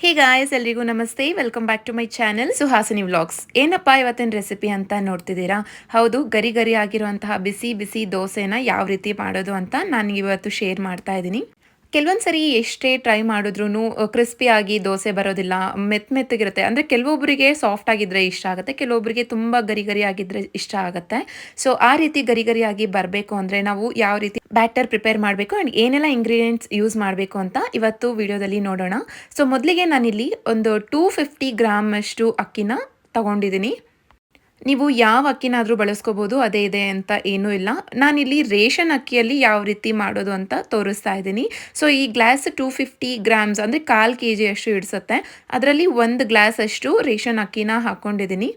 ಹೇ guys ಎಲ್ರಿಗೂ ನಮಸ್ತೆ. Welcome back to my channel Suhasini vlogs ಏನಪ್ಪ ಇವತ್ತಿನ ರೆಸಿಪಿ ಅಂತ ನೋಡ್ತಿದ್ದೀರಾ? ಹೌದು, ಗರಿ ಗರಿ ಆಗಿರುವಂತಹ ಬಿಸಿ ಬಿಸಿ ದೋಸೆನ ಯಾವ ರೀತಿ ಮಾಡೋದು ಅಂತ ನಾನು ಇವತ್ತು ಶೇರ್ ಮಾಡ್ತಾ ಇದ್ದೀನಿ. ಕೆಲವೊಂದು ಸರಿ ಎಷ್ಟೇ ಟ್ರೈ ಮಾಡಿದ್ರೂ ಕ್ರಿಸ್ಪಿ ಆಗಿ ದೋಸೆ ಬರೋದಿಲ್ಲ, ಮೆತ್ ಮೆತ್ತಗಿರುತ್ತೆ. ಅಂದರೆ ಕೆಲವೊಬ್ಬರಿಗೆ ಸಾಫ್ಟ್ ಆಗಿದ್ರೆ ಇಷ್ಟ ಆಗುತ್ತೆ ಕೆಲವೊಬ್ಬರಿಗೆ ತುಂಬ ಗರಿ ಗರಿ ಇಷ್ಟ ಆಗುತ್ತೆ. ಸೊ ಆ ರೀತಿ ಗರಿ ಗರಿ ಬರಬೇಕು ಅಂದರೆ ನಾವು ಯಾವ ರೀತಿ ಬ್ಯಾಟರ್ ಪ್ರಿಪೇರ್ ಮಾಡಬೇಕು ಆ್ಯಂಡ್ ಏನೆಲ್ಲ ಇಂಗ್ರೀಡಿಯೆಂಟ್ಸ್ ಯೂಸ್ ಮಾಡಬೇಕು ಅಂತ ಇವತ್ತು ವಿಡಿಯೋದಲ್ಲಿ ನೋಡೋಣ. ಸೊ ಮೊದಲಿಗೆ ನಾನಿಲ್ಲಿ ಒಂದು ಟೂ ಫಿಫ್ಟಿ ಗ್ರಾಮಷ್ಟು ಅಕ್ಕಿನ ತಗೊಂಡಿದ್ದೀನಿ. ನೀವು ಯಾವ ಅಕ್ಕಿನಾದರೂ ಬಳಸ್ಕೋಬೋದು, ಅದೇ ಇದೆ ಅಂತ ಏನೂ ಇಲ್ಲ. ನಾನಿಲ್ಲಿ ರೇಷನ್ ಅಕ್ಕಿಯಲ್ಲಿ ಯಾವ ರೀತಿ ಮಾಡೋದು ಅಂತ ತೋರಿಸ್ತಾ ಇದ್ದೀನಿ. ಸೊ ಈ ಗ್ಲಾಸ್ ಟೂ ಫಿಫ್ಟಿ ಗ್ರಾಮ್ಸ್, ಅಂದರೆ ಕಾಲು ಕೆ ಜಿಯಷ್ಟು ಇಡಿಸುತ್ತೆ. ಅದರಲ್ಲಿ ಒಂದು ಗ್ಲಾಸ್ ಅಷ್ಟು ರೇಷನ್ ಅಕ್ಕಿನ ಹಾಕ್ಕೊಂಡಿದ್ದೀನಿ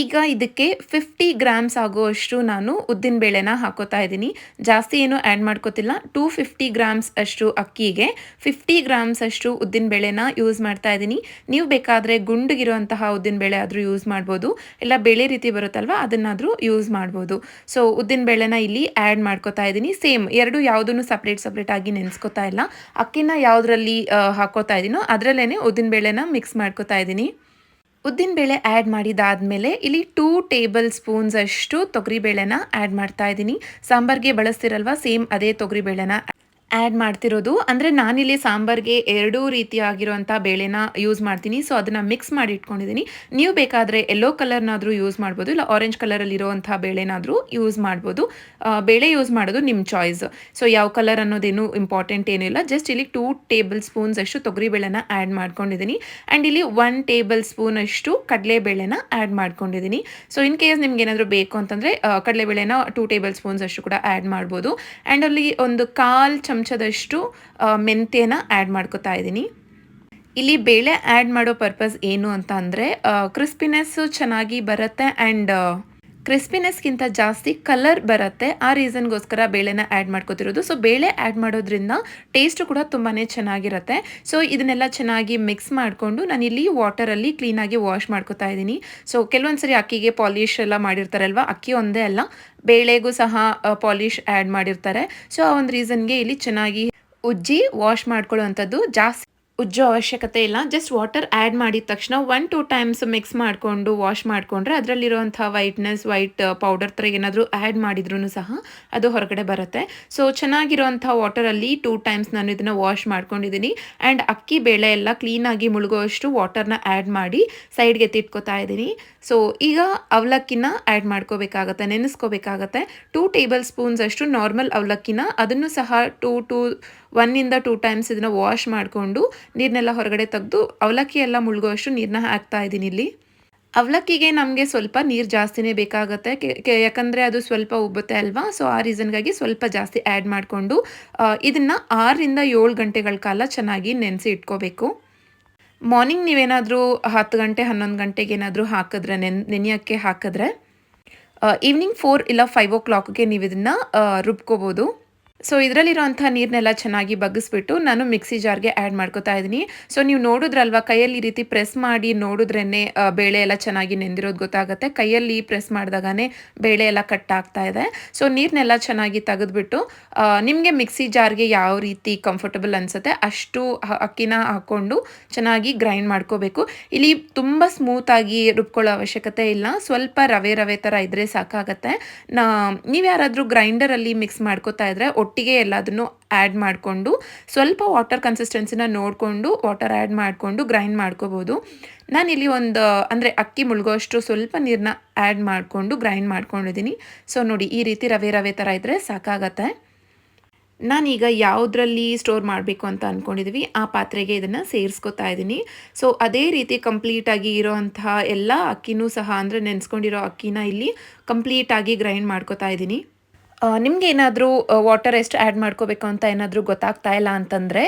ಈಗ ಇದಕ್ಕೆ ಫಿಫ್ಟಿ ಗ್ರಾಮ್ಸ್ ಆಗುವಷ್ಟು ನಾನು ಉದ್ದಿನ ಬೇಳೆನ ಹಾಕೋತಾ ಇದ್ದೀನಿ. ಜಾಸ್ತಿ ಏನು ಆ್ಯಡ್ ಮಾಡ್ಕೋತಿಲ್ಲ. ಟೂ ಫಿಫ್ಟಿ ಗ್ರಾಮ್ಸ್ ಅಷ್ಟು ಅಕ್ಕಿಗೆ ಫಿಫ್ಟಿ ಗ್ರಾಮ್ಸ್ ಅಷ್ಟು ಉದ್ದಿನ ಬೇಳೆನ ಯೂಸ್ ಮಾಡ್ತಾ ಇದ್ದೀನಿ. ನೀವು ಬೇಕಾದರೆ ಗುಂಡಿಗಿರುವಂತಹ ಉದ್ದಿನ ಬೇಳೆ ಆದರೂ ಯೂಸ್ ಮಾಡ್ಬೋದು. ಇಲ್ಲ ಬೇಳೆ ರೀತಿ ಬರುತ್ತಲ್ವ, ಅದನ್ನಾದರೂ ಯೂಸ್ ಮಾಡ್ಬೋದು. ಸೊ ಉದ್ದಿನ ಬೇಳೆನ ಇಲ್ಲಿ ಆ್ಯಡ್ ಮಾಡ್ಕೋತಾ ಇದ್ದೀನಿ. ಸೇಮ್ ಎರಡು ಯಾವುದನ್ನು ಸಪ್ರೇಟ್ ಸಪ್ರೇಟ್ ಆಗಿ ನೆನೆಸ್ಕೋತಾ ಇಲ್ಲ. ಅಕ್ಕಿನ ಯಾವುದರಲ್ಲಿ ಹಾಕೋತಾ ಇದ್ದೀನೋ ಅದರಲ್ಲೇ ಉದ್ದಿನ ಬೇಳೆನ ಮಿಕ್ಸ್ ಮಾಡ್ಕೋತಾ ಇದ್ದೀನಿ. ಉದ್ದಿನಬೇಳೆ ಆ್ಯಡ್ ಮಾಡಿದಾದಮೇಲೆ ಇಲ್ಲಿ ಟೂ ಟೇಬಲ್ ಸ್ಪೂನ್ಸ್ ಅಷ್ಟು ತೊಗರಿಬೇಳೆನ ಆ್ಯಡ್ ಮಾಡ್ತಾ ಇದ್ದೀನಿ. ಸಾಂಬಾರ್ಗೆ ಬಳಸ್ತಿರಲ್ವ ಸೇಮ್ ಅದೇ ತೊಗರಿಬೇಳೆನ ಆ್ಯಡ್ ಮಾಡ್ತಿರೋದು. ಅಂದರೆ ನಾನಿಲ್ಲಿ ಸಾಂಬಾರ್ಗೆ ಎರಡೂ ರೀತಿಯಾಗಿರುವಂಥ ಬೇಳೆನ ಯೂಸ್ ಮಾಡ್ತೀನಿ. ಸೊ ಅದನ್ನು ಮಿಕ್ಸ್ ಮಾಡಿ ಇಟ್ಕೊಂಡಿದ್ದೀನಿ ನೀವು ಬೇಕಾದರೆ ಎಲ್ಲೋ ಕಲರ್ನಾದರೂ ಯೂಸ್ ಮಾಡ್ಬೋದು. ಇಲ್ಲ ಆರೆಂಜ್ ಕಲರಲ್ಲಿರುವಂಥ ಬೇಳೆನಾದರೂ ಯೂಸ್ ಮಾಡ್ಬೋದು. ಬೇಳೆ ಯೂಸ್ ಮಾಡೋದು ನಿಮ್ಮ ಚಾಯ್ಸ್ ಸೊ ಯಾವ ಕಲರ್ ಅನ್ನೋದೇನು ಇಂಪಾರ್ಟೆಂಟ್ ಏನಿಲ್ಲ. ಜಸ್ಟ್ ಇಲ್ಲಿ ಟೂ ಟೇಬಲ್ ಸ್ಪೂನ್ಸ್ ಅಷ್ಟು ತೊಗರಿಬೇಳೆನ ಆ್ಯಡ್ ಮಾಡ್ಕೊಂಡಿದ್ದೀನಿ ಆ್ಯಂಡ್ ಇಲ್ಲಿ ಒನ್ ಟೇಬಲ್ ಸ್ಪೂನ್ ಅಷ್ಟು ಕಡಲೆಬೇಳೆನ ಆ್ಯಡ್ ಮಾಡ್ಕೊಂಡಿದ್ದೀನಿ ಸೊ ಇನ್ ಕೇಸ್ ನಿಮ್ಗೆ ಏನಾದರೂ ಬೇಕು ಅಂತಂದರೆ ಕಡಲೆಬೇಳೆನ ಟೂ ಟೇಬಲ್ ಸ್ಪೂನ್ಸ್ ಅಷ್ಟು ಕೂಡ ಆ್ಯಡ್ ಮಾಡ್ಬೋದು. ಆ್ಯಂಡ್ ಅಲ್ಲಿ ಒಂದು ಕಾಲು ಚಮಚದಷ್ಟು ಮೆಂತ್ಯನ ಆ್ಯಡ್ ಮಾಡ್ಕೋತಾ ಇದ್ದೀನಿ. ಇಲ್ಲಿ ಬೇಳೆ ಆ್ಯಡ್ ಮಾಡೋ ಪರ್ಪಸ್ ಏನು ಅಂತ ಅಂದರೆ ಕ್ರಿಸ್ಪಿನೆಸ್ಸು ಚೆನ್ನಾಗಿ ಬರುತ್ತೆ ಆ್ಯಂಡ್ ಕ್ರಿಸ್ಪಿನೆಸ್ಗಿಂತ ಜಾಸ್ತಿ ಕಲರ್ ಬರುತ್ತೆ. ಆ ರೀಸನ್ಗೋಸ್ಕರ ಬೇಳೆನ ಆ್ಯಡ್ ಮಾಡ್ಕೋತಿರೋದು. ಸೊ, ಬೇಳೆ ಆ್ಯಡ್ ಮಾಡೋದ್ರಿಂದ ಟೇಸ್ಟು ಕೂಡ ತುಂಬಾ ಚೆನ್ನಾಗಿರುತ್ತೆ. ಸೊ, ಇದನ್ನೆಲ್ಲ ಚೆನ್ನಾಗಿ ಮಿಕ್ಸ್ ಮಾಡಿಕೊಂಡು ನಾನಿಲ್ಲಿ ವಾಟರಲ್ಲಿ ಕ್ಲೀನಾಗಿ ವಾಶ್ ಮಾಡ್ಕೋತಾ ಇದ್ದೀನಿ. ಸೊ ಕೆಲವೊಂದು ಸರಿ ಅಕ್ಕಿಗೆ ಪಾಲಿಶ್ ಎಲ್ಲ ಮಾಡಿರ್ತಾರಲ್ವ? ಅಕ್ಕಿ ಒಂದೇ ಅಲ್ಲ. ಬೇಳೆಗೂ ಸಹ ಪಾಲಿಶ್ ಆ್ಯಡ್ ಮಾಡಿರ್ತಾರೆ. ಸೊ, ಆ ಒಂದು ರೀಸನ್ಗೆ ಇಲ್ಲಿ ಚೆನ್ನಾಗಿ ಉಜ್ಜಿ ವಾಶ್ ಮಾಡ್ಕೊಳ್ಳೋ ಜಾಸ್ತಿ ಉಜ್ಜೋ ಅವಶ್ಯಕತೆ ಇಲ್ಲ. ಜಸ್ಟ್ ವಾಟರ್ ಆ್ಯಡ್ ಮಾಡಿದ ತಕ್ಷಣ ಒನ್ ಟೂ ಟೈಮ್ಸ್ ಮಿಕ್ಸ್ ಮಾಡಿಕೊಂಡು ವಾಶ್ ಮಾಡಿಕೊಂಡ್ರೆ ಅದರಲ್ಲಿರುವಂಥ ವೈಟ್ನೆಸ್ ವೈಟ್ ಪೌಡರ್ ಥರ ಏನಾದರೂ ಆ್ಯಡ್ ಮಾಡಿದ್ರೂ ಸಹ ಅದು ಹೊರಗಡೆ ಬರುತ್ತೆ. ಸೊ ಚೆನ್ನಾಗಿರುವಂಥ ವಾಟರಲ್ಲಿ ಟೂ ಟೈಮ್ಸ್ ನಾನು ಇದನ್ನು ವಾಶ್ ಮಾಡ್ಕೊಂಡಿದ್ದೀನಿ ಆ್ಯಂಡ್ ಅಕ್ಕಿ, ಬೇಳೆ ಎಲ್ಲ ಕ್ಲೀನಾಗಿ ಮುಳುಗೋಷ್ಟು ವಾಟರ್ನ ಆ್ಯಡ್ ಮಾಡಿ ಸೈಡ್ಗೆ ತಿಟ್ಕೋತಾ ಇದ್ದೀನಿ ಸೊ ಈಗ ಅವಲಕ್ಕಿನ ಆ್ಯಡ್ ಮಾಡ್ಕೋಬೇಕಾಗತ್ತೆ, ನೆನೆಸ್ಕೋಬೇಕಾಗತ್ತೆ. ಟೂ ಟೇಬಲ್ ಸ್ಪೂನ್ಸ್ ಅಷ್ಟು ನಾರ್ಮಲ್ ಅವಲಕ್ಕಿನ, ಅದನ್ನು ಸಹ ಟೂ ಟೂ ಒನ್ನಿಂದ ಟೂ ಟೈಮ್ಸ್ ಇದನ್ನು ವಾಶ್ ಮಾಡಿಕೊಂಡು ನೀರನ್ನೆಲ್ಲ ಹೊರಗಡೆ ತೆಗೆದು ಅವಲಕ್ಕಿ ಎಲ್ಲ ಮುಳುಗುವಷ್ಟು ನೀರನ್ನ ಹಾಕ್ತಾ ಇದ್ದೀನಿ ಇಲ್ಲಿ. ಅವಲಕ್ಕಿಗೆ ನಮಗೆ ಸ್ವಲ್ಪ ನೀರು ಜಾಸ್ತಿನೇ ಬೇಕಾಗುತ್ತೆ. ಯಾಕಂದರೆ ಅದು ಸ್ವಲ್ಪ ಉಬ್ಬುತ್ತೆ ಅಲ್ವಾ? ಸೊ ಆ ರೀಸನ್ಗಾಗಿ ಸ್ವಲ್ಪ ಜಾಸ್ತಿ ಆ್ಯಡ್ ಮಾಡಿಕೊಂಡು ಇದನ್ನು ಆರರಿಂದ ಏಳು ಗಂಟೆಗಳ ಕಾಲ ಚೆನ್ನಾಗಿ ನೆನೆಸಿ ಇಟ್ಕೋಬೇಕು. ಮಾರ್ನಿಂಗ್ ನೀವೇನಾದರೂ ಹತ್ತು ಗಂಟೆ, ಹನ್ನೊಂದು ಗಂಟೆಗೆ ಏನಾದರೂ ಹಾಕಿದ್ರೆ, ನೆನ್, ನೆನೆಯೋಕ್ಕೆ ಹಾಕಿದ್ರೆ ಈವ್ನಿಂಗ್ ಫೋರ್ ಇಲ್ಲ ಫೈವ್ ಓ ಕ್ಲಾಕ್ಗೆ ನೀವು ಇದನ್ನು ರುಬ್ಕೋಬೋದು. ಸೊ ಇದರಲ್ಲಿರೋಂಥ ನೀರನ್ನೆಲ್ಲ ಚೆನ್ನಾಗಿ ಬಗ್ಗಿಸ್ಬಿಟ್ಟು ನಾನು ಮಿಕ್ಸಿ ಜಾರ್ಗೆ ಆ್ಯಡ್ ಮಾಡ್ಕೋತಾ ಇದ್ದೀನಿ. ಸೊ ನೀವು ನೋಡಿದ್ರಲ್ವ, ಕೈಯಲ್ಲಿ ಈ ರೀತಿ ಪ್ರೆಸ್ ಮಾಡಿ ನೋಡಿದ್ರೇ ಬೇಳೆ ಎಲ್ಲ ಚೆನ್ನಾಗಿ ನೆಂದಿರೋದು ಗೊತ್ತಾಗುತ್ತೆ. ಕೈಯಲ್ಲಿ ಪ್ರೆಸ್ ಮಾಡಿದಾಗನೇ ಬೇಳೆ ಎಲ್ಲ ಕಟ್ ಆಗ್ತಾ ಇದೆ. ಸೊ ನೀರನ್ನೆಲ್ಲ ಚೆನ್ನಾಗಿ ತೆಗೆದ್ಬಿಟ್ಟು ನಿಮಗೆ ಮಿಕ್ಸಿ ಜಾರ್ಗೆ ಯಾವ ರೀತಿ ಕಂಫರ್ಟಬಲ್ ಅನಿಸುತ್ತೆ ಅಷ್ಟು ಅಕ್ಕಿನ ಹಾಕ್ಕೊಂಡು ಚೆನ್ನಾಗಿ ಗ್ರೈಂಡ್ ಮಾಡ್ಕೋಬೇಕು. ಇಲ್ಲಿ ತುಂಬ ಸ್ಮೂತಾಗಿ ರುಬ್ಕೊಳ್ಳೋ ಅವಶ್ಯಕತೆ ಇಲ್ಲ. ಸ್ವಲ್ಪ ರವೆ ರವೆ ಥರ ಇದ್ದರೆ ಸಾಕಾಗತ್ತೆ. ನಾ ನೀವು ಯಾರಾದರೂ ಗ್ರೈಂಡರಲ್ಲಿ ಮಿಕ್ಸ್ ಮಾಡ್ಕೋತಾ ಇದ್ರೆ ಒಟ್ಟಿಗೆ ಎಲ್ಲದನ್ನು ಆ್ಯಡ್ ಮಾಡಿಕೊಂಡು ಸ್ವಲ್ಪ ವಾಟರ್ ಕನ್ಸಿಸ್ಟೆನ್ಸಿನ ನೋಡಿಕೊಂಡು ವಾಟರ್ ಆ್ಯಡ್ ಮಾಡಿಕೊಂಡು ಗ್ರೈಂಡ್ ಮಾಡ್ಕೋಬೋದು. ನಾನಿಲ್ಲಿ ಒಂದು, ಅಂದರೆ ಅಕ್ಕಿ ಮುಳುಗೋಷ್ಟು ಸ್ವಲ್ಪ ನೀರನ್ನ ಆ್ಯಡ್ ಮಾಡಿಕೊಂಡು ಗ್ರೈಂಡ್ ಮಾಡ್ಕೊಂಡಿದ್ದೀನಿ. ಸೊ ನೋಡಿ ಈ ರೀತಿ ರವೆ ರವೆ ಥರ ಇದ್ದರೆ ಸಾಕಾಗತ್ತೆ. ನಾನೀಗ ಯಾವುದರಲ್ಲಿ ಸ್ಟೋರ್ ಮಾಡಬೇಕು ಅಂತ ಅಂದ್ಕೊಂಡಿದ್ದೀವಿ ಆ ಪಾತ್ರೆಗೆ ಇದನ್ನು ಸೇರಿಸ್ಕೊತಾ ಇದ್ದೀನಿ ಸೊ ಅದೇ ರೀತಿ ಕಂಪ್ಲೀಟಾಗಿ ಇರೋವಂತಹ ಎಲ್ಲ ಅಕ್ಕಿನೂ ಸಹ, ಅಂದರೆ ನೆನೆಸ್ಕೊಂಡಿರೋ ಅಕ್ಕಿನ ಇಲ್ಲಿ ಕಂಪ್ಲೀಟಾಗಿ ಗ್ರೈಂಡ್ ಮಾಡ್ಕೋತಾ ಇದ್ದೀನಿ ನಿಮ್ಗೆ ಏನಾದರೂ ವಾಟರ್ ಎಷ್ಟು ಆ್ಯಡ್ ಮಾಡ್ಕೋಬೇಕು ಅಂತ ಏನಾದರೂ ಗೊತ್ತಾಗ್ತಾ ಇಲ್ಲ ಅಂತಂದರೆ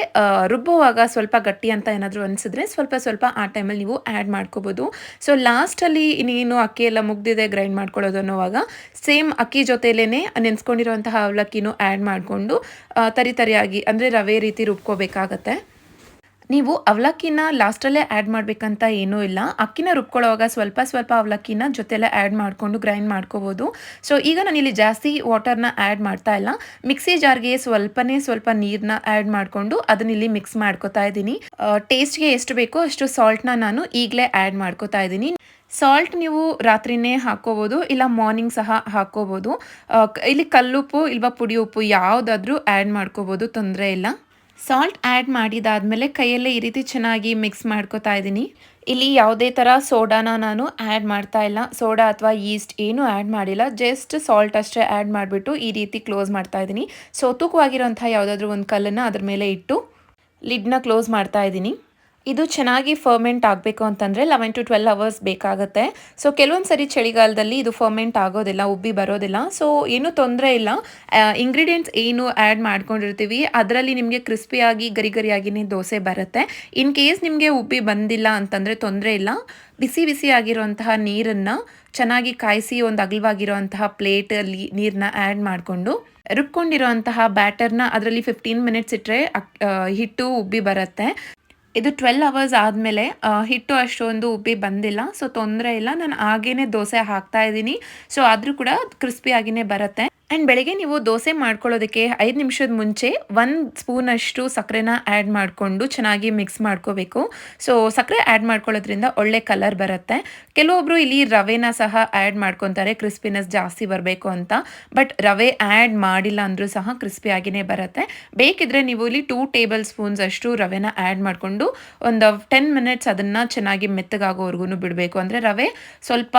ರುಬ್ಬುವಾಗ ಸ್ವಲ್ಪ ಗಟ್ಟಿ ಅಂತ ಏನಾದರೂ ಅನಿಸಿದ್ರೆ ಸ್ವಲ್ಪ ಸ್ವಲ್ಪ ಆ ಟೈಮಲ್ಲಿ ನೀವು ಆ್ಯಡ್ ಮಾಡ್ಕೋಬೋದು. ಸೊ ಲಾಸ್ಟಲ್ಲಿ ಇನ್ನೇನು ಅಕ್ಕಿ ಎಲ್ಲ ಮುಗ್ದಿದೆ ಗ್ರೈಂಡ್ ಮಾಡ್ಕೊಳ್ಳೋದು ಅನ್ನೋವಾಗ ಸೇಮ್ ಅಕ್ಕಿ ಜೊತೆಲೇ ನೆನೆಸ್ಕೊಂಡಿರೋಂತಹ ಅವಲಕ್ಕಿನೂ ಆ್ಯಡ್ ಮಾಡಿಕೊಂಡು ತರಿ ತರಿಯಾಗಿ, ಅಂದರೆ ರವೆ ರೀತಿ ರುಬ್ಕೋಬೇಕಾಗತ್ತೆ. ನೀವು ಅವಲಕ್ಕಿನ ಲಾಸ್ಟಲ್ಲೇ ಆ್ಯಡ್ ಮಾಡಬೇಕಂತ ಏನೂ ಇಲ್ಲ. ಅಕ್ಕಿನ ರುಬ್ಕೊಳ್ಳೋವಾಗ ಸ್ವಲ್ಪ ಸ್ವಲ್ಪ ಅವಲಕ್ಕಿನ ಜೊತೆಲೆ ಆ್ಯಡ್ ಮಾಡಿಕೊಂಡು ಗ್ರೈಂಡ್ ಮಾಡ್ಕೋಬೋದು. ಸೊ ಈಗ ನಾನು ಇಲ್ಲಿ ಜಾಸ್ತಿ ವಾಟರ್ನ ಆ್ಯಡ್ ಮಾಡ್ತಾ ಇಲ್ಲ. ಮಿಕ್ಸಿ ಜಾರ್ಗೆ ಸ್ವಲ್ಪನೇ ಸ್ವಲ್ಪ ನೀರನ್ನ ಆ್ಯಡ್ ಮಾಡಿಕೊಂಡು ಅದನ್ನ ಇಲ್ಲಿ ಮಿಕ್ಸ್ ಮಾಡ್ಕೋತಾ ಇದ್ದೀನಿ. ಟೇಸ್ಟ್ಗೆ ಎಷ್ಟು ಬೇಕೋ ಅಷ್ಟು ಸಾಲ್ಟ್ನ ನಾನು ಈಗಲೇ ಆ್ಯಡ್ ಮಾಡ್ಕೋತಾ ಇದ್ದೀನಿ. ಸಾಲ್ಟ್ ನೀವು ರಾತ್ರಿನೇ ಹಾಕೋಬೋದು ಇಲ್ಲ ಮಾರ್ನಿಂಗ್ ಸಹ ಹಾಕೋಬೋದು ಇಲ್ಲಿ ಕಲ್ಲುಪ್ಪು, ಇಲ್ವಾ ಪುಡಿ ಉಪ್ಪು ಯಾವುದಾದ್ರೂ ಆ್ಯಡ್ ಮಾಡ್ಕೋಬೋದು, ತೊಂದರೆ ಇಲ್ಲ. ಸಾಲ್ಟ್ ಆ್ಯಡ್ ಮಾಡಿದಾದಮೇಲೆ ಕೈಯಲ್ಲೇ ಈ ರೀತಿ ಚೆನ್ನಾಗಿ ಮಿಕ್ಸ್ ಮಾಡ್ಕೋತಾ ಇದ್ದೀನಿ. ಇಲ್ಲಿ ಯಾವುದೇ ಥರ ಸೋಡಾನ ನಾನು ಆ್ಯಡ್ ಮಾಡ್ತಾ ಇಲ್ಲ. ಸೋಡಾ ಅಥವಾ ಈಸ್ಟ್ ಏನೂ ಆ್ಯಡ್ ಮಾಡಿಲ್ಲ. ಜಸ್ಟ್ ಸಾಲ್ಟ್ ಅಷ್ಟೇ ಆ್ಯಡ್ ಮಾಡಿಬಿಟ್ಟು ಈ ರೀತಿ ಕ್ಲೋಸ್ ಮಾಡ್ತಾ ಇದ್ದೀನಿ. ಸೊ ತೂಕವಾಗಿರೋಂಥ ಯಾವುದಾದ್ರೂ ಒಂದು ಕಲ್ಲನ್ನು ಅದ್ರ ಮೇಲೆ ಇಟ್ಟು ಲಿಡ್ನ ಕ್ಲೋಸ್ ಮಾಡ್ತಾ ಇದ್ದೀನಿ. ಇದು ಚೆನ್ನಾಗಿ ಫರ್ಮೆಂಟ್ ಆಗಬೇಕು ಅಂತಂದರೆ ಲೆವೆನ್ ಟು ಟ್ವೆಲ್ ಅವರ್ಸ್ ಬೇಕಾಗುತ್ತೆ. ಸೊ ಕೆಲವೊಂದು ಸರಿ ಚಳಿಗಾಲದಲ್ಲಿ ಇದು ಫರ್ಮೆಂಟ್ ಆಗೋದಿಲ್ಲ, ಉಬ್ಬಿ ಬರೋದಿಲ್ಲ. ಸೊ ಏನು ತೊಂದರೆ ಇಲ್ಲ. ಇಂಗ್ರೀಡಿಯೆಂಟ್ಸ್ ಏನು ಆ್ಯಡ್ ಮಾಡ್ಕೊಂಡಿರ್ತೀವಿ, ಅದರಲ್ಲಿ ನಿಮಗೆ ಕ್ರಿಸ್ಪಿಯಾಗಿ ಗರಿ ಗರಿಯಾಗಿನೇ ದೋಸೆ ಬರುತ್ತೆ. ಇನ್ ಕೇಸ್ ನಿಮಗೆ ಉಬ್ಬಿ ಬಂದಿಲ್ಲ ಅಂತಂದರೆ ತೊಂದರೆ ಇಲ್ಲ. ಬಿಸಿ ಬಿಸಿ ಆಗಿರುವಂತಹ ನೀರನ್ನು ಚೆನ್ನಾಗಿ ಕಾಯಿಸಿ ಒಂದು ಅಗಲವಾಗಿರುವಂತಹ ಪ್ಲೇಟಲ್ಲಿ ನೀರನ್ನ ಆ್ಯಡ್ ಮಾಡಿಕೊಂಡು, ರುಬ್ಕೊಂಡಿರುವಂತಹ ಬ್ಯಾಟರ್ನ ಅದರಲ್ಲಿ ಫಿಫ್ಟೀನ್ ಮಿನಿಟ್ಸ್ ಇಟ್ಟರೆ ಹಿಟ್ಟು ಉಬ್ಬಿ ಬರುತ್ತೆ. ಇದು ಟ್ವೆಲ್ ಅವರ್ಸ್ ಆದಮೇಲೆ ಹಿಟ್ಟು ಅಷ್ಟೊಂದು ಉಬ್ಬಿ ಬಂದಿಲ್ಲ ಸೊ ತೊಂದರೆ ಇಲ್ಲ. ನಾನು ಹಾಗೇನೆ ದೋಸೆ ಹಾಕ್ತಾ ಇದ್ದೀನಿ. ಸೊ ಆದರೂ ಕೂಡ ಕ್ರಿಸ್ಪಿಯಾಗಿಯೇ ಬರುತ್ತೆ. ಆ್ಯಂಡ್ ಬೆಳಗ್ಗೆ ನೀವು ದೋಸೆ ಮಾಡ್ಕೊಳ್ಳೋದಕ್ಕೆ ಐದು ನಿಮಿಷದ ಮುಂಚೆ ಒಂದು ಸ್ಪೂನಷ್ಟು ಸಕ್ಕರೆನ ಆ್ಯಡ್ ಮಾಡಿಕೊಂಡು ಚೆನ್ನಾಗಿ ಮಿಕ್ಸ್ ಮಾಡ್ಕೋಬೇಕು. ಸೊ ಸಕ್ಕರೆ ಆ್ಯಡ್ ಮಾಡ್ಕೊಳ್ಳೋದ್ರಿಂದ ಒಳ್ಳೆ ಕಲರ್ ಬರುತ್ತೆ. ಕೆಲವೊಬ್ಬರು ಇಲ್ಲಿ ರವೆನ ಸಹ ಆ್ಯಡ್ ಮಾಡ್ಕೊತಾರೆ ಕ್ರಿಸ್ಪಿನೆಸ್ ಜಾಸ್ತಿ ಬರಬೇಕು ಅಂತ. ಬಟ್ ರವೆ ಆ್ಯಡ್ ಮಾಡಿಲ್ಲ ಅಂದರೂ ಸಹ ಕ್ರಿಸ್ಪಿಯಾಗಿಯೇ ಬರುತ್ತೆ. ಬೇಕಿದ್ರೆ ನೀವು ಇಲ್ಲಿ ಟೂ ಟೇಬಲ್ ಸ್ಪೂನ್ಸ್ ಅಷ್ಟು ರವೆನ ಆ್ಯಡ್ ಮಾಡಿಕೊಂಡು ಒಂದು ಟೆನ್ ಮಿನಿಟ್ಸ್ ಅದನ್ನು ಚೆನ್ನಾಗಿ ಮೆತ್ತಗಾಗೋವರೆಗೂ ಬಿಡಬೇಕು. ಅಂದರೆ ರವೆ ಸ್ವಲ್ಪ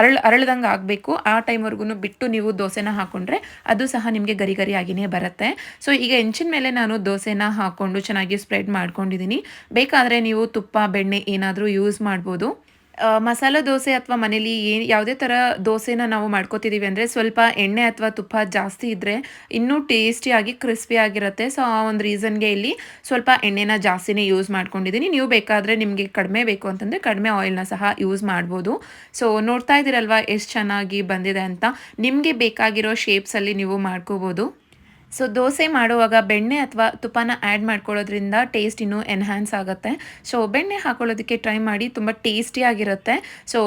ಅರಳು ಅರಳ್ದಂಗೆ ಆಗಬೇಕು ಆ ಟೈಮ್ವರೆಗೂ ಬಿಟ್ಟು ನೀವು ದೋಸೆನ ಹಾಕೊಂಡ್ರೆ ಅದು ಸಹ ನಿಮಗೆ ಗರಿ ಗರಿಯಾಗಿಯೇ ಬರುತ್ತೆ. ಸೊ ಈಗ ಹೆಂಚಿನ ಮೇಲೆ ನಾನು ದೋಸೆನ ಹಾಕ್ಕೊಂಡು ಚೆನ್ನಾಗಿ ಸ್ಪ್ರೆಡ್ ಮಾಡ್ಕೊಂಡಿದ್ದೀನಿ ಬೇಕಾದರೆ ನೀವು ತುಪ್ಪ, ಬೆಣ್ಣೆ ಏನಾದರೂ ಯೂಸ್ ಮಾಡ್ಬೋದು. ಮಸಾಲ ದೋಸೆ ಅಥವಾ ಮನೇಲಿ ಏನು ಯಾವುದೇ ಥರ ದೋಸೆನ ನಾವು ಮಾಡ್ಕೋತಿದ್ದೀವಿ ಅಂದರೆ ಸ್ವಲ್ಪ ಎಣ್ಣೆ ಅಥವಾ ತುಪ್ಪ ಜಾಸ್ತಿ ಇದ್ದರೆ ಇನ್ನೂ ಟೇಸ್ಟಿಯಾಗಿ ಆಗಿರುತ್ತೆ. ಸೊ, ಆ ಒಂದು ರೀಸನ್ಗೆ ಇಲ್ಲಿ ಸ್ವಲ್ಪ ಎಣ್ಣೆನ ಜಾಸ್ತಿನೇ ಯೂಸ್ ಮಾಡ್ಕೊಂಡಿದ್ದೀನಿ. ನೀವು ಬೇಕಾದರೆ ನಿಮಗೆ ಕಡಿಮೆ ಬೇಕು ಅಂತಂದರೆ ಕಡಿಮೆ ಆಯಿಲ್ನ ಸಹ ಯೂಸ್ ಮಾಡ್ಬೋದು. ಸೊ, ನೋಡ್ತಾ ಇದ್ದೀರಲ್ವಾ, ಎಷ್ಟು ಚೆನ್ನಾಗಿ ಬಂದಿದೆ ಅಂತ. ನಿಮಗೆ ಬೇಕಾಗಿರೋ ಶೇಪ್ಸಲ್ಲಿ ನೀವು ಮಾಡ್ಕೋಬೋದು. ಸೊ ದೋಸೆ ಮಾಡುವಾಗ ಬೆಣ್ಣೆ ಅಥವಾ ತುಪ್ಪನ ಆ್ಯಡ್ ಮಾಡ್ಕೊಳ್ಳೋದ್ರಿಂದ ಟೇಸ್ಟ್ ಇನ್ನೂ ಎನ್ಹ್ಯಾನ್ಸ್ ಆಗುತ್ತೆ. ಸೊ ಬೆಣ್ಣೆ ಹಾಕೊಳ್ಳೋದಕ್ಕೆ ಟ್ರೈ ಮಾಡಿ ತುಂಬ ಟೇಸ್ಟಿಯಾಗಿರುತ್ತೆ ಸೊ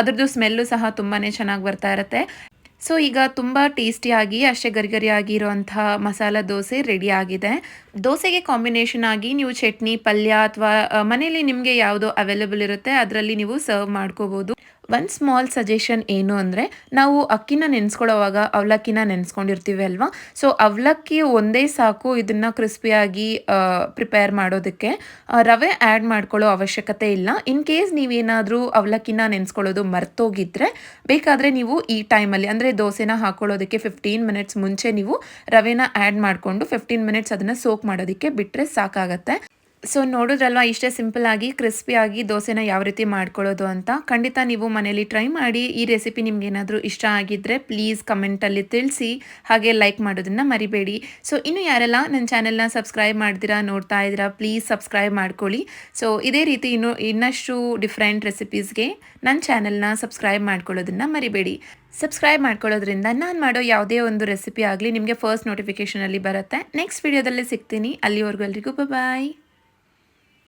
ಅದರದ್ದು ಸ್ಮೆಲ್ಲು ಸಹ ತುಂಬಾ ಚೆನ್ನಾಗಿ ಬರ್ತಾ ಇರುತ್ತೆ. ಸೊ ಈಗ ತುಂಬ ಟೇಸ್ಟಿಯಾಗಿ ಅಷ್ಟೇ ಗರಿಗರಿಯಾಗಿ ಇರುವಂತಹ ಮಸಾಲ ದೋಸೆ ರೆಡಿ ಆಗಿದೆ. ದೋಸೆಗೆ ಕಾಂಬಿನೇಷನ್ ಆಗಿ ನೀವು ಚಟ್ನಿ, ಪಲ್ಯ ಅಥವಾ ಮನೇಲಿ ನಿಮಗೆ ಯಾವುದು ಅವೈಲೇಬಲ್ ಇರುತ್ತೆ, ಅದರಲ್ಲಿ ನೀವು ಸರ್ವ್ ಮಾಡ್ಕೋಬೋದು. ಒಂದು ಸ್ಮಾಲ್ ಸಜೆಷನ್ ಏನು ಅಂದರೆ, ನಾವು ಅಕ್ಕಿನ ನೆನೆಸ್ಕೊಳ್ಳೋವಾಗ ಅವಲಕ್ಕಿನ ನೆನೆಸ್ಕೊಂಡಿರ್ತೀವಿ ಅಲ್ವಾ? ಸೊ ಅವಲಕ್ಕಿ ಒಂದೇ ಸಾಕು ಇದನ್ನು ಕ್ರಿಸ್ಪಿಯಾಗಿ ಪ್ರಿಪೇರ್ ಮಾಡೋದಕ್ಕೆ. ರವೆ ಆ್ಯಡ್ ಮಾಡ್ಕೊಳ್ಳೋ ಅವಶ್ಯಕತೆ ಇಲ್ಲ. ಇನ್ ಕೇಸ್ ನೀವೇನಾದರೂ ಅವಲಕ್ಕಿನ ನೆನೆಸ್ಕೊಳ್ಳೋದು ಮರ್ತೋಗಿದ್ರೆ, ಬೇಕಾದರೆ ನೀವು ಈ ಟೈಮಲ್ಲಿ ಅಂದರೆ ದೋಸೆನ ಹಾಕೊಳ್ಳೋದಕ್ಕೆ ಫಿಫ್ಟೀನ್ ಮಿನಿಟ್ಸ್ ಮುಂಚೆ ನೀವು ರವೆನ ಆ್ಯಡ್ ಮಾಡಿಕೊಂಡು ಫಿಫ್ಟೀನ್ ಮಿನಿಟ್ಸ್ ಅದನ್ನು ಸೋಕ್ ಮಾಡೋದಕ್ಕೆ ಬಿಟ್ಟರೆ ಸಾಕಾಗತ್ತೆ. ಸೊ ನೋಡಿದ್ರಲ್ವ, ಇಷ್ಟೇ ಸಿಂಪಲ್ ಆಗಿ ದೋಸೆನ ಯಾವ ರೀತಿ ಮಾಡ್ಕೊಳ್ಳೋದು ಅಂತ. ಖಂಡಿತ ನೀವು ಮನೇಲಿ ಟ್ರೈ ಮಾಡಿ, ಈ ರೆಸಿಪಿ ನಿಮ್ಗೆ ಏನಾದರೂ ಇಷ್ಟ ಆಗಿದ್ದರೆ ಪ್ಲೀಸ್ ಕಮೆಂಟಲ್ಲಿ ತಿಳಿಸಿ, ಹಾಗೆ ಲೈಕ್ ಮಾಡೋದನ್ನು ಮರಿಬೇಡಿ. ಸೊ ಇನ್ನು ಯಾರೆಲ್ಲ ನನ್ನ ಚಾನೆಲ್ನ ಸಬ್ಸ್ಕ್ರೈಬ್ ಮಾಡಿದಿರಾ, ನೋಡ್ತಾ ಇದ್ದೀರಾ ಪ್ಲೀಸ್ ಸಬ್ಸ್ಕ್ರೈಬ್ ಮಾಡ್ಕೊಳ್ಳಿ. ಸೊ ಇದೇ ರೀತಿ ಇನ್ನು, ಇನ್ನಷ್ಟು ಡಿಫ್ರೆಂಟ್ ರೆಸಿಪೀಸ್ಗೆ ನನ್ನ ಚಾನೆಲ್ನ ಸಬ್ಸ್ಕ್ರೈಬ್ ಮಾಡ್ಕೊಳ್ಳೋದನ್ನು ಮರಿಬೇಡಿ. ಸಬ್ಸ್ಕ್ರೈಬ್ ಮಾಡ್ಕೊಳ್ಳೋದ್ರಿಂದ ನಾನು ಮಾಡೋ ಯಾವುದೇ ಒಂದು ರೆಸಿಪಿ ಆಗಲಿ ನಿಮಗೆ ಫಸ್ಟ್ ನೋಟಿಫಿಕೇಷನಲ್ಲಿ ಬರುತ್ತೆ. ನೆಕ್ಸ್ಟ್ ವಿಡಿಯೋದಲ್ಲಿ ಸಿಗ್ತೀನಿ. ಅಲ್ಲಿವರೆಗೂ ಎಲ್ರಿಗೂ ಬಾಯ್